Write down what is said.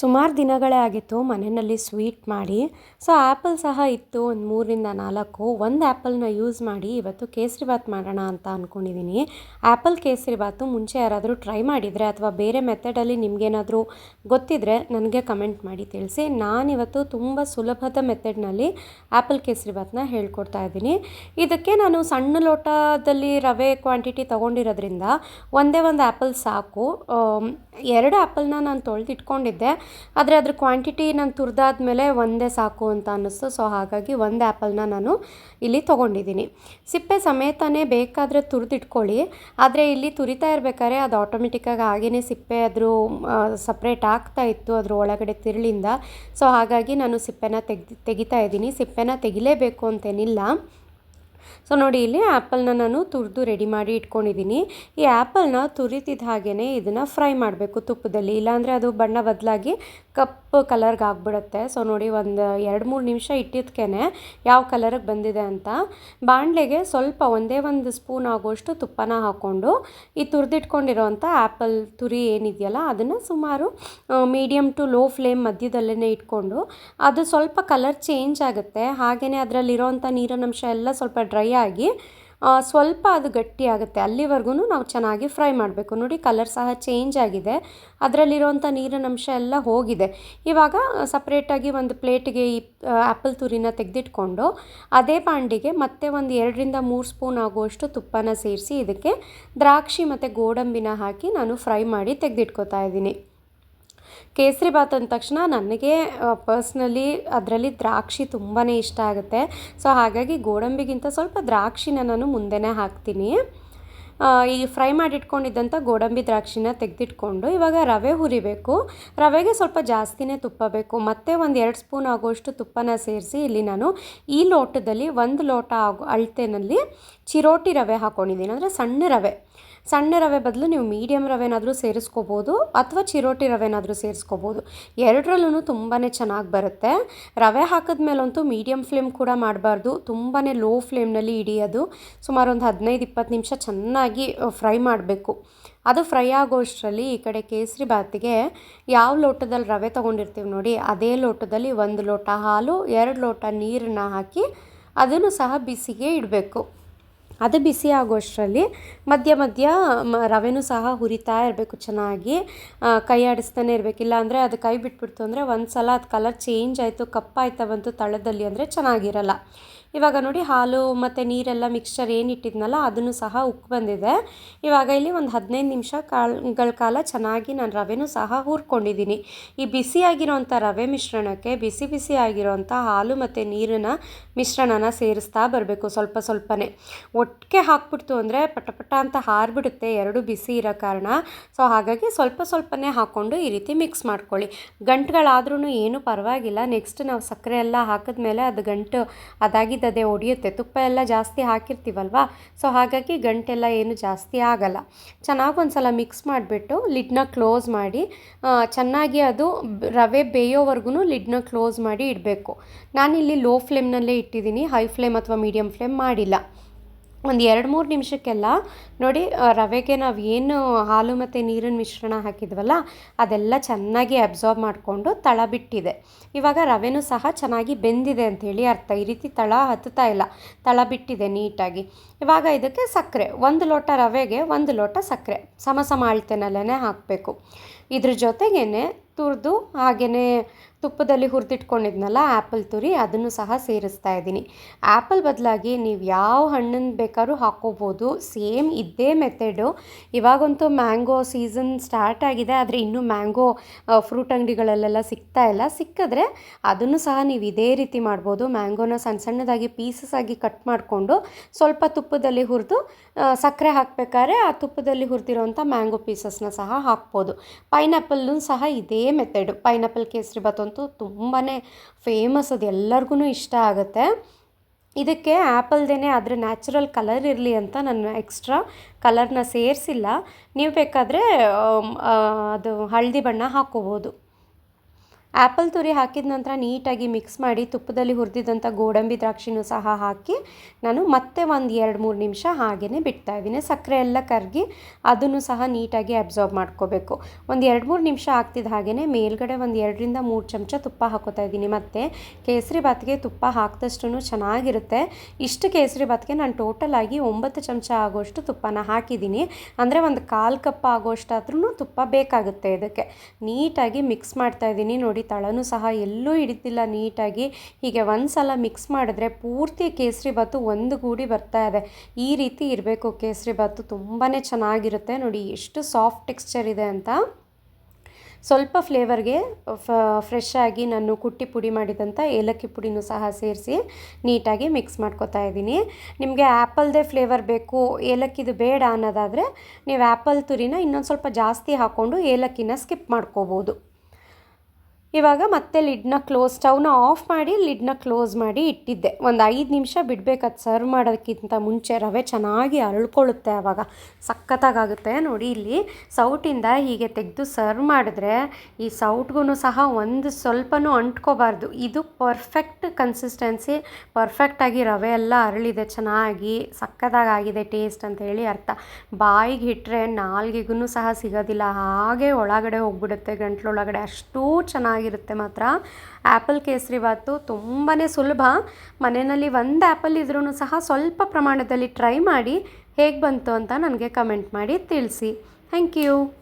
ಸುಮಾರು ದಿನಗಳೇ ಆಗಿತ್ತು ಮನೆಯಲ್ಲಿ ಸ್ವೀಟ್ ಮಾಡಿ. ಸೊ ಆ್ಯಪಲ್ ಸಹ ಇತ್ತು ಒಂದು ಮೂರಿಂದ ನಾಲ್ಕು. ಒಂದು ಆ್ಯಪಲ್ನ ಯೂಸ್ ಮಾಡಿ ಇವತ್ತು ಕೇಸರಿ ಬಾತ್ ಮಾಡೋಣ ಅಂತ ಅಂದ್ಕೊಂಡಿದ್ದೀನಿ ಆ್ಯಪಲ್ ಕೇಸರಿಬಾತು ಮುಂಚೆ ಯಾರಾದರೂ ಟ್ರೈ ಮಾಡಿದರೆ ಅಥವಾ ಬೇರೆ ಮೆಥಡಲ್ಲಿ ನಿಮಗೇನಾದರೂ ಗೊತ್ತಿದ್ದರೆ ನನಗೆ ಕಮೆಂಟ್ ಮಾಡಿ ತಿಳಿಸಿ. ನಾನಿವತ್ತು ತುಂಬ ಸುಲಭದ ಮೆಥಡ್ನಲ್ಲಿ ಆ್ಯಪಲ್ ಕೇಸರಿಬಾತ್ನ ಹೇಳ್ಕೊಡ್ತಾ ಇದ್ದೀನಿ. ಇದಕ್ಕೆ ನಾನು ಸಣ್ಣ ಲೋಟದಲ್ಲಿ ರವೆ ಕ್ವಾಂಟಿಟಿ ತೊಗೊಂಡಿರೋದ್ರಿಂದ ಒಂದೇ ಒಂದು ಆ್ಯಪಲ್ ಸಾಕು. ಎರಡು ಆ್ಯಪಲ್ನ ನಾನು ತೊಳೆದಿಟ್ಕೊಂಡಿದ್ದೆ. ಆದರೆ ಅದ್ರ ಕ್ವಾಂಟಿಟಿ ನಾನು ತುರಿದಾದ್ಮೇಲೆ ಒಂದೇ ಸಾಕು ಅಂತ ಅನ್ನಿಸ್ತು. ಸೊ ಹಾಗಾಗಿ ಒಂದು ಆ್ಯಪಲ್ನ ನಾನು ಇಲ್ಲಿ ತೊಗೊಂಡಿದ್ದೀನಿ. ಸಿಪ್ಪೆ ಸಮೇತನೇ ಬೇಕಾದರೆ ತುರಿದಿಟ್ಕೊಳ್ಳಿ. ಆದರೆ ಇಲ್ಲಿ ತುರಿತಾ ಇರಬೇಕಾದ್ರೆ ಅದು ಆಟೋಮೆಟಿಕ್ಕಾಗಿ ಹಾಗೇ ಸಿಪ್ಪೆ ಅದ್ರ ಸಪ್ರೇಟ್ ಆಗ್ತಾ ಇತ್ತು ಅದ್ರ ಒಳಗಡೆ ತಿರುಳಿಂದ. ಸೊ ಹಾಗಾಗಿ ನಾನು ಸಿಪ್ಪೆನ ತೆಗ್ದು, ತೆಗಿತಾ ಇದ್ದೀನಿ. ಸಿಪ್ಪೆನ ತೆಗಿಲೇಬೇಕು ಅಂತೇನಿಲ್ಲ. ಸೊ ನೋಡಿ, ಇಲ್ಲಿ ಆ್ಯಪಲ್ನ ನಾನು ತುರಿದು ರೆಡಿ ಮಾಡಿ ಇಟ್ಕೊಂಡಿದ್ದೀನಿ. ಈ ಆ್ಯಪಲ್ನ ತುರಿತಿದ್ದ ಹಾಗೇ ಇದನ್ನು ಫ್ರೈ ಮಾಡಬೇಕು ತುಪ್ಪದಲ್ಲಿ. ಇಲ್ಲಾಂದರೆ ಅದು ಬಣ್ಣ ಬದಲಾಗಿ ಕಪ್ಪು ಕಲರ್ಗೆ ಆಗ್ಬಿಡುತ್ತೆ. ಸೊ ನೋಡಿ, ಒಂದು ಎರಡು ಮೂರು ನಿಮಿಷ ಇಟ್ಟಿದ್ಕೇ ಯಾವ ಕಲರ್ಗೆ ಬಂದಿದೆ ಅಂತ. ಬಾಣಲೆಗೆ ಸ್ವಲ್ಪ ಒಂದೇ ಒಂದು ಸ್ಪೂನ್ ಆಗೋಷ್ಟು ತುಪ್ಪನ ಹಾಕ್ಕೊಂಡು ಈ ತುರಿದಿಟ್ಕೊಂಡಿರೋವಂಥ ಆ್ಯಪಲ್ ತುರಿ ಏನಿದೆಯಲ್ಲ, ಅದನ್ನು ಸುಮಾರು ಮೀಡಿಯಮ್ ಟು ಲೋ ಫ್ಲೇಮ್ ಮಧ್ಯದಲ್ಲೇ ಇಟ್ಕೊಂಡು ಅದು ಸ್ವಲ್ಪ ಕಲರ್ ಚೇಂಜ್ ಆಗುತ್ತೆ. ಹಾಗೆಯೇ ಅದರಲ್ಲಿರೋವಂಥ ನೀರಿನಂಶ ಎಲ್ಲ ಸ್ವಲ್ಪ ಡ್ರೈ ಆಗಿ ಸ್ವಲ್ಪ ಅದು ಗಟ್ಟಿ ಆಗುತ್ತೆ. ಅಲ್ಲಿವರೆಗೂ ನಾವು ಚೆನ್ನಾಗಿ ಫ್ರೈ ಮಾಡಬೇಕು. ನೋಡಿ, ಕಲರ್ ಸಹ ಚೇಂಜ್ ಆಗಿದೆ. ಅದರಲ್ಲಿರೋವಂಥ ನೀರಿನಂಶ ಎಲ್ಲ ಹೋಗಿದೆ. ಇವಾಗ ಸಪ್ರೇಟಾಗಿ ಒಂದು ಪ್ಲೇಟಿಗೆ ಈ ಆ್ಯಪಲ್ ತುರಿನ ತೆಗೆದಿಟ್ಕೊಂಡು, ಅದೇ ಪಾಂಡಿಗೆ ಮತ್ತೆ ಒಂದು ಎರಡರಿಂದ ಮೂರು ಸ್ಪೂನ್ ಆಗುವಷ್ಟು ತುಪ್ಪನ ಸೇರಿಸಿ, ಇದಕ್ಕೆ ದ್ರಾಕ್ಷಿ ಮತ್ತು ಗೋಡಂಬಿನ ಹಾಕಿ ನಾನು ಫ್ರೈ ಮಾಡಿ ತೆಗೆದಿಟ್ಕೋತಾ ಇದ್ದೀನಿ. ಕೇಸರಿ ಬಾತ್ ಅಂದ ತಕ್ಷಣ ನನಗೆ ಪರ್ಸ್ನಲಿ ಅದರಲ್ಲಿ ದ್ರಾಕ್ಷಿ ತುಂಬಾ ಇಷ್ಟ ಆಗುತ್ತೆ. ಸೊ ಹಾಗಾಗಿ ಗೋಡಂಬಿಗಿಂತ ಸ್ವಲ್ಪ ದ್ರಾಕ್ಷಿನ ನಾನು ಮುಂದೆನೇ ಹಾಕ್ತೀನಿ. ಈ ಫ್ರೈ ಮಾಡಿಟ್ಕೊಂಡಿದ್ದಂಥ ಗೋಡಂಬಿ ದ್ರಾಕ್ಷಿನ ತೆಗೆದಿಟ್ಕೊಂಡು ಇವಾಗ ರವೆ ಹುರಿಬೇಕು. ರವೆಗೆ ಸ್ವಲ್ಪ ಜಾಸ್ತಿನೇ ತುಪ್ಪ ಬೇಕು. ಮತ್ತೆ ಒಂದು ಎರಡು ಸ್ಪೂನ್ ಆಗೋಷ್ಟು ತುಪ್ಪನ ಸೇರಿಸಿ ಇಲ್ಲಿ ನಾನು ಈ ಲೋಟದಲ್ಲಿ ಒಂದು ಲೋಟ ಆಗೋ, ಅಳತೆನಲ್ಲಿ ಚಿರೋಟಿ ರವೆ ಹಾಕ್ಕೊಂಡಿದ್ದೀನಿ ಅಂದರೆ ಸಣ್ಣ ರವೆ. ಸಣ್ಣ ರವೆ ಬದಲು ನೀವು ಮೀಡಿಯಂ ರವೆನಾದರೂ ಸೇರಿಸ್ಕೋಬೋದು ಅಥವಾ ಚಿರೋಟಿ ರವೆನಾದರೂ ಸೇರಿಸ್ಕೋಬೋದು. ಎರಡರಲ್ಲೂ ತುಂಬಾ ಚೆನ್ನಾಗಿ ಬರುತ್ತೆ. ರವೆ ಹಾಕಿದ್ಮೇಲಂತೂ ಮೀಡಿಯಮ್ ಫ್ಲೇಮ್ ಕೂಡ ಮಾಡಬಾರ್ದು. ತುಂಬಾ ಲೋ ಫ್ಲೇಮ್ನಲ್ಲಿ ಹಿಡಿಯೋದು. ಸುಮಾರು ಒಂದು ಹದಿನೈದು ಇಪ್ಪತ್ತು ನಿಮಿಷ ಚೆನ್ನಾಗಿ ಫ್ರೈ ಮಾಡಬೇಕು. ಅದು ಫ್ರೈ ಆಗೋಷ್ಟರಲ್ಲಿ ಈ ಕಡೆ ಕೇಸರಿ ಬಾತಿಗೆ ಯಾವ ಲೋಟದಲ್ಲಿ ರವೆ ತೊಗೊಂಡಿರ್ತೀವಿ ನೋಡಿ, ಅದೇ ಲೋಟದಲ್ಲಿ ಒಂದು ಲೋಟ ಹಾಲು, ಎರಡು ಲೋಟ ನೀರನ್ನ ಹಾಕಿ ಅದನ್ನು ಸಹ ಬಿಸಿಗೆ ಇಡಬೇಕು. ಅದು ಬಿಸಿ ಆಗೋಷ್ಟರಲ್ಲಿ ಮಧ್ಯ ಮಧ್ಯ ರವೆನೂ ಸಹ ಹುರಿತಾ ಇರಬೇಕು ಚೆನ್ನಾಗಿ. ಕೈ ಆಡಿಸ್ತಾನೆ ಇರಬೇಕು. ಇಲ್ಲಾಂದರೆ ಅದು ಕೈ ಬಿಟ್ಬಿಡ್ತು ಅಂದರೆ ಒಂದು ಸಲ ಅದು ಕಲರ್ ಚೇಂಜ್ ಆಯಿತು ಕಪ್ಪಾಯ್ತಾ ಬಂತು ತಳದಲ್ಲಿ ಅಂದರೆ ಚೆನ್ನಾಗಿರಲ್ಲ. ಇವಾಗ ನೋಡಿ ಹಾಲು ಮತ್ತು ನೀರೆಲ್ಲ ಮಿಕ್ಸ್ಚರ್ ಏನು ಇಟ್ಟಿದ್ನಲ್ಲ, ಅದನ್ನು ಸಹ ಉಕ್ಕಿ ಬಂದಿದೆ. ಇವಾಗ ಇಲ್ಲಿ ಒಂದು ಹದಿನೈದು ನಿಮಿಷ ಕಾಲ್ಗಳ ಕಾಲ ಚೆನ್ನಾಗಿ ನಾನು ರವೆನೂ ಸಹ ಹುರ್ಕೊಂಡಿದ್ದೀನಿ. ಈ ಬಿಸಿಯಾಗಿರೋಂಥ ರವೆ ಮಿಶ್ರಣಕ್ಕೆ, ಬಿಸಿ ಬಿಸಿ ಆಗಿರೋಂಥ ಹಾಲು ಮತ್ತು ನೀರನ್ನ ಮಿಶ್ರಣನ ಸೇರಿಸ್ತಾ ಬರಬೇಕು ಸ್ವಲ್ಪ ಸ್ವಲ್ಪನೇ. ಒಟ್ಟಿಗೆ ಹಾಕ್ಬಿಡ್ತು ಅಂದರೆ ಪಟ ಪಟ ಅಂತ ಹಾರಿಬಿಡುತ್ತೆ ಎರಡು ಬಿಸಿ ಇರೋ ಕಾರಣ. ಸೊ ಹಾಗಾಗಿ ಸ್ವಲ್ಪ ಸ್ವಲ್ಪನೇ ಹಾಕ್ಕೊಂಡು ಈ ರೀತಿ ಮಿಕ್ಸ್ ಮಾಡ್ಕೊಳ್ಳಿ. ಗಂಟುಗಳಾದ್ರೂ ಏನೂ ಪರವಾಗಿಲ್ಲ. ನೆಕ್ಸ್ಟ್ ನಾವು ಸಕ್ಕರೆ ಎಲ್ಲ ಹಾಕಿದ್ಮೇಲೆ ಅದು ಗಂಟು ಅದಾಗಿದ್ದದೇ ಒಡೆಯುತ್ತೆ. ತುಪ್ಪ ಎಲ್ಲ ಜಾಸ್ತಿ ಹಾಕಿರ್ತೀವಲ್ವಾ? ಸೊ ಹಾಗಾಗಿ ಗಂಟೆಲ್ಲ ಏನು ಜಾಸ್ತಿ ಆಗಲ್ಲ. ಚೆನ್ನಾಗಿ ಒಂದು ಸಲ ಮಿಕ್ಸ್ ಮಾಡಿಬಿಟ್ಟು ಲಿಡ್ನ ಕ್ಲೋಸ್ ಮಾಡಿ ಚೆನ್ನಾಗಿ ಅದು ರವೆ ಬೇಯೋವರೆಗೂ ಲಿಡ್ನ ಕ್ಲೋಸ್ ಮಾಡಿ ಇಡಬೇಕು. ನಾನಿಲ್ಲಿ ಲೋ ಫ್ಲೇಮ್ನಲ್ಲೇ ಇಟ್ಟಿದ್ದೀನಿ. ಹೈ ಫ್ಲೇಮ್ ಅಥವಾ ಮೀಡಿಯಮ್ ಫ್ಲೇಮ್ ಮಾಡಿಲ್ಲ. ಒಂದು ಎರಡು ಮೂರು ನಿಮಿಷಕ್ಕೆಲ್ಲ ನೋಡಿ ರವೆಗೆ ನಾವು ಏನು ಹಾಲು ಮತ್ತು ನೀರಿನ ಮಿಶ್ರಣ ಹಾಕಿದ್ವಲ್ಲ, ಅದೆಲ್ಲ ಚೆನ್ನಾಗಿ ಅಬ್ಸಾರ್ಬ್ ಮಾಡಿಕೊಂಡು ತಳ ಬಿಟ್ಟಿದೆ. ಇವಾಗ ರವೆನೂ ಸಹ ಚೆನ್ನಾಗಿ ಬೆಂದಿದೆ ಅಂಥೇಳಿ ಅರ್ಥ. ಈ ರೀತಿ ತಳ ಹತ್ತುತ್ತಾ ಇಲ್ಲ. ತಳ ಬಿಟ್ಟಿದೆ ನೀಟಾಗಿ. ಇವಾಗ ಇದಕ್ಕೆ ಸಕ್ಕರೆ, ಒಂದು ಲೋಟ ರವೆಗೆ ಒಂದು ಲೋಟ ಸಕ್ಕರೆ. ಸಮ ಸಮ ಅಳತೆನಲ್ಲೇ ಹಾಕಬೇಕು. ಇದ್ರ ಜೊತೆಗೇ ತುರಿದು ಹಾಗೆಯೇ ತುಪ್ಪದಲ್ಲಿ ಹುರಿದಿಟ್ಕೊಂಡಿದ್ನಲ್ಲ ಆ್ಯಪಲ್ ತುರಿ, ಅದನ್ನು ಸಹ ಸೇರಿಸ್ತಾ ಇದ್ದೀನಿ. ಆ್ಯಪಲ್ ಬದಲಾಗಿ ನೀವು ಯಾವ ಹಣ್ಣನ್ನು ಬೇಕಾದ್ರೂ ಹಾಕ್ಕೋಬೋದು. ಸೇಮ್ ಇದ್ದೇ ಮೆಥಡು. ಇವಾಗಂತೂ ಮ್ಯಾಂಗೋ ಸೀಸನ್ ಸ್ಟಾರ್ಟ್ ಆಗಿದೆ, ಆದರೆ ಇನ್ನೂ ಮ್ಯಾಂಗೋ ಫ್ರೂಟ್ ಅಂಗಡಿಗಳಲ್ಲೆಲ್ಲ ಸಿಗ್ತಾ ಇಲ್ಲ. ಸಿಕ್ಕಿದ್ರೆ ಅದನ್ನು ಸಹ ನೀವು ಇದೇ ರೀತಿ ಮಾಡ್ಬೋದು. ಮ್ಯಾಂಗೋನ ಸಣ್ಣ ಸಣ್ಣದಾಗಿ ಪೀಸಸ್ ಆಗಿ ಕಟ್ ಮಾಡಿಕೊಂಡು ಸ್ವಲ್ಪ ತುಪ್ಪದಲ್ಲಿ ಹುರಿದು ಸಕ್ಕರೆ ಹಾಕಬೇಕಾದ್ರೆ ಆ ತುಪ್ಪದಲ್ಲಿ ಹುರಿದಿರೋಂಥ ಮ್ಯಾಂಗೋ ಪೀಸಸ್ನ ಸಹ ಹಾಕ್ಬೋದು. ಪೈನಾಪಲ್ಲು ಸಹ ಇದೇ ಮೆಥಡು. ಪೈನಾಪಲ್ ಕೇಸರಿ ಬಾತ್ ಅಂತೂ ತುಂಬಾ ಫೇಮಸ್ ಅದು ಎಲ್ಲರಿಗೂ ಇಷ್ಟ ಆಗುತ್ತೆ. ಇದಕ್ಕೆ ಆ್ಯಪಲ್ದೇ ಅದರ ನ್ಯಾಚುರಲ್ ಕಲರ್ ಇರಲಿ ಅಂತ ನಾನು ಎಕ್ಸ್ಟ್ರಾ ಕಲರ್ನ ಸೇರಿಸಿಲ್ಲ. ನೀವು ಬೇಕಾದರೆ ಅದು ಹಳದಿ ಬಣ್ಣ ಹಾಕ್ಕೋಬೋದು ಆ್ಯಪಲ್ ತುರಿ ಹಾಕಿದ ನಂತರ ನೀಟಾಗಿ ಮಿಕ್ಸ್ ಮಾಡಿ ತುಪ್ಪದಲ್ಲಿ ಹುರಿದಿದ್ದಂಥ ಗೋಡಂಬಿ ದ್ರಾಕ್ಷಿನೂ ಸಹ ಹಾಕಿ ನಾನು ಮತ್ತೆ ಒಂದು ಎರಡು ಮೂರು ನಿಮಿಷ ಹಾಗೆಯೇ ಬಿಡ್ತಾ ಇದ್ದೀನಿ. ಸಕ್ಕರೆ ಎಲ್ಲ ಕರಗಿ ಅದನ್ನು ಸಹ ನೀಟಾಗಿ ಅಬ್ಸಾರ್ಬ್ ಮಾಡ್ಕೋಬೇಕು. ಒಂದು ಎರಡು ಮೂರು ನಿಮಿಷ ಆಗ್ತಿದ್ದ ಹಾಗೆಯೇ ಮೇಲ್ಗಡೆ ಒಂದು ಎರಡರಿಂದ ಮೂರು ಚಮಚ ತುಪ್ಪ ಹಾಕೋತಾ ಇದ್ದೀನಿ. ಮತ್ತು ಕೇಸರಿ ಬಾತ್ಗೆ ತುಪ್ಪ ಹಾಕಿದಷ್ಟು ಚೆನ್ನಾಗಿರುತ್ತೆ. ಇಷ್ಟು ಕೇಸರಿ ಬಾತ್ಗೆ ನಾನು ಟೋಟಲ್ ಆಗಿ ಒಂಬತ್ತು ಚಮಚ ಆಗೋಷ್ಟು ತುಪ್ಪನ ಹಾಕಿದ್ದೀನಿ. ಅಂದರೆ ಒಂದು ಕಾಲು ಕಪ್ ಆಗೋಷ್ಟಾದ್ರೂ ತುಪ್ಪ ಬೇಕಾಗುತ್ತೆ ಇದಕ್ಕೆ. ನೀಟಾಗಿ ಮಿಕ್ಸ್ ಮಾಡ್ತಾ ಇದ್ದೀನಿ ನೋಡಿ. ತಳನೂ ಸಹ ಎಲ್ಲೂ ಹಿಡಿತಿಲ್ಲ ನೀಟಾಗಿ. ಹೀಗೆ ಒಂದು ಸಲ ಮಿಕ್ಸ್ ಮಾಡಿದ್ರೆ ಪೂರ್ತಿ ಕೇಸರಿ ಬಾತು ಒಂದು ಗೂಡಿ ಬರ್ತಾ ಇದೆ. ಈ ರೀತಿ ಇರಬೇಕು ಕೇಸರಿ ಬಾತು ತುಂಬಾ ಚೆನ್ನಾಗಿರುತ್ತೆ. ನೋಡಿ ಎಷ್ಟು ಸಾಫ್ಟ್ ಟೆಕ್ಸ್ಚರ್ ಇದೆ ಅಂತ. ಸ್ವಲ್ಪ ಫ್ಲೇವರ್ಗೆ ಫ್ರೆಶ್ ಆಗಿ ನಾನು ಕುಟ್ಟಿ ಪುಡಿ ಮಾಡಿದಂಥ ಏಲಕ್ಕಿ ಪುಡಿನೂ ಸಹ ಸೇರಿಸಿ ನೀಟಾಗಿ ಮಿಕ್ಸ್ ಮಾಡ್ಕೊತಾ ಇದ್ದೀನಿ. ನಿಮಗೆ ಆ್ಯಪಲ್ದೇ ಫ್ಲೇವರ್ ಬೇಕು, ಏಲಕ್ಕಿದು ಬೇಡ ಅನ್ನೋದಾದರೆ ನೀವು ಆ್ಯಪಲ್ ತುರಿನ ಇನ್ನೊಂದು ಸ್ವಲ್ಪ ಜಾಸ್ತಿ ಹಾಕ್ಕೊಂಡು ಏಲಕ್ಕಿನ ಸ್ಕಿಪ್ ಮಾಡ್ಕೋಬೋದು. ಇವಾಗ ಮತ್ತೆ ಲಿಡ್ನ ಕ್ಲೋಸ್ ಸ್ಟವ್ನ ಆಫ್ ಮಾಡಿ ಲಿಡ್ನ ಕ್ಲೋಸ್ ಮಾಡಿ ಇಟ್ಟಿದ್ದೆ. ಒಂದು ಐದು ನಿಮಿಷ ಬಿಡಬೇಕದು ಸರ್ವ್ ಮಾಡೋದಕ್ಕಿಂತ ಮುಂಚೆ ರವೆ ಚೆನ್ನಾಗಿ ಅರಳ್ಕೊಳ್ಳುತ್ತೆ ಆವಾಗ ಸಖತ್ತಾಗುತ್ತೆ ನೋಡಿ ಇಲ್ಲಿ. ಸೌಟಿಂದ ಹೀಗೆ ತೆಗೆದು ಸರ್ವ್ ಮಾಡಿದ್ರೆ ಈ ಸೌಟ್ಗೂ ಸಹ ಒಂದು ಸ್ವಲ್ಪನೂ ಅಂಟ್ಕೋಬಾರ್ದು. ಇದು ಪರ್ಫೆಕ್ಟ್ ಕನ್ಸಿಸ್ಟೆನ್ಸಿ ಪರ್ಫೆಕ್ಟಾಗಿ ರವೆ ಎಲ್ಲ ಅರಳಿದೆ, ಚೆನ್ನಾಗಿ ಸಖತ್ತಾಗಿದೆ ಟೇಸ್ಟ್ ಅಂತ ಹೇಳಿ ಅರ್ಥ. ಬಾಯಿಗೆ ಇಟ್ಟರೆ ನಾಲ್ಗೆಗೂ ಸಹ ಸಿಗೋದಿಲ್ಲ. ಹಾಗೆ ಒಳಗಡೆ ಹೋಗ್ಬಿಡುತ್ತೆ, ಗಂಟ್ಲೊಳಗಡೆ. ಅಷ್ಟೂ ಚೆನ್ನಾಗಿರುತ್ತೆ ಮಾತ್ರ. ಆ್ಯಪಲ್ ಕೇಸರಿ ಬಾತು ತುಂಬಾ ಸುಲಭ. ಮನೆಯಲ್ಲಿ ಒಂದು ಆ್ಯಪಲ್ ಇದ್ರೂ ಸಹ ಸ್ವಲ್ಪ ಪ್ರಮಾಣದಲ್ಲಿ ಟ್ರೈ ಮಾಡಿ ಹೇಗೆ ಬಂತು ಅಂತ ನನಗೆ ಕಮೆಂಟ್ ಮಾಡಿ ತಿಳಿಸಿ. Thank you.